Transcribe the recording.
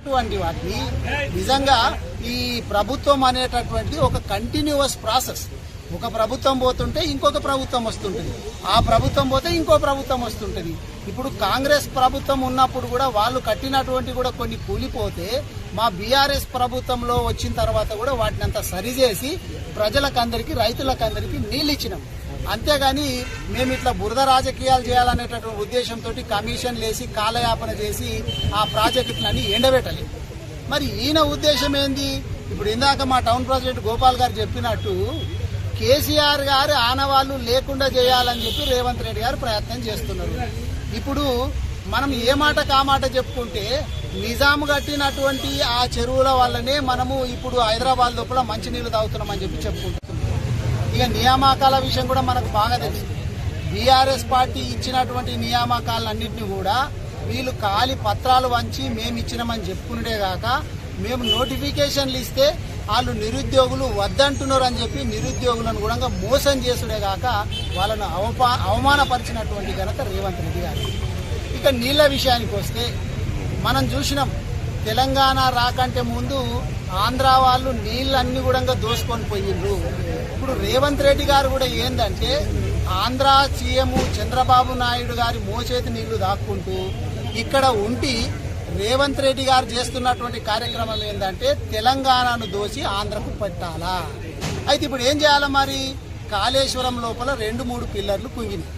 అటువంటి వాటిని. నిజంగా ఈ ప్రభుత్వం అనేటటువంటి ఒక కంటిన్యూస్ ప్రాసెస్ ఒక ప్రభుత్వం పోతుంటే ఇంకొక ప్రభుత్వం వస్తుంటుంది. ఆ ప్రభుత్వం పోతే ఇంకో ప్రభుత్వం వస్తుంటుంది. ఇప్పుడు కాంగ్రెస్ ప్రభుత్వం ఉన్నప్పుడు కూడా వాళ్ళు కట్టినటువంటి కూడా కొన్ని కూలిపోతే మా బీఆర్ఎస్ ప్రభుత్వంలో వచ్చిన తర్వాత కూడా వాటిని అంతా సరిచేసి ప్రజలకందరికీ రైతులకందరికీ నీళ్ళు ఇచ్చినాం. అంతేగాని మేము ఇట్లా బురద రాజకీయాలు చేయాలనేటటువంటి ఉద్దేశంతో కమిషన్ లేసి కాలయాపన చేసి ఆ ప్రాజెక్టులన్నీ ఎండబెట్టలేదు మరి ఈయన ఉద్దేశం ఏంది? ఇప్పుడు ఇందాక మా టౌన్ ప్రెసిడెంట్ గోపాల్ గారు చెప్పినట్టు కేసీఆర్ గారు ఆనవాళ్ళు లేకుండా చేయాలని చెప్పి రేవంత్ రెడ్డి గారు ప్రయత్నం చేస్తున్నారు. ఇప్పుడు మనం ఏ మాట కామాట చెప్పుకుంటే నిజాం కట్టినటువంటి ఆ చెరువుల వల్లనే మనము ఇప్పుడు హైదరాబాద్ లోపల మంచినీళ్ళు తాగుతున్నామని చెప్పి చెప్పుకుంటాం. ఇక నియామకాల విషయం కూడా మనకు బాగా తెలుసు. బీఆర్ఎస్ పార్టీ ఇచ్చినటువంటి నియామకాలన్నింటినీ కూడా వీళ్ళు ఖాళీ పత్రాలు వంచి మేము ఇచ్చినామని చెప్పుకునే కాక మేము నోటిఫికేషన్లు ఇస్తే వాళ్ళు నిరుద్యోగులు వద్దంటున్నారు అని చెప్పి నిరుద్యోగులను కూడా మోసం చేసుడే కాక వాళ్ళను అవపా అవమానపరిచినటువంటి ఘనత రేవంత్ రెడ్డి గారు ఇక నీళ్ళ విషయానికి వస్తే మనం చూసినాం తెలంగాణ రాకంటే ముందు ఆంధ్ర వాళ్ళు నీళ్ళన్నీ కూడా దోసుకొని పోయిండ్రు. ఇప్పుడు రేవంత్ రెడ్డి గారు కూడా ఏందంటే ఆంధ్ర సీఎం చంద్రబాబు నాయుడు గారి మోచేతి నీళ్ళు దాక్కుంటూ ఇక్కడ ఉండి రేవంత్ రెడ్డి గారు చేస్తున్నటువంటి కార్యక్రమం ఏంటంటే తెలంగాణను దోసి ఆంధ్రకు పెట్టాలా. అయితే ఇప్పుడు ఏం చేయాలి మరి? కాళేశ్వరం లోపల రెండు మూడు పిల్లర్లు కుంగినాయి.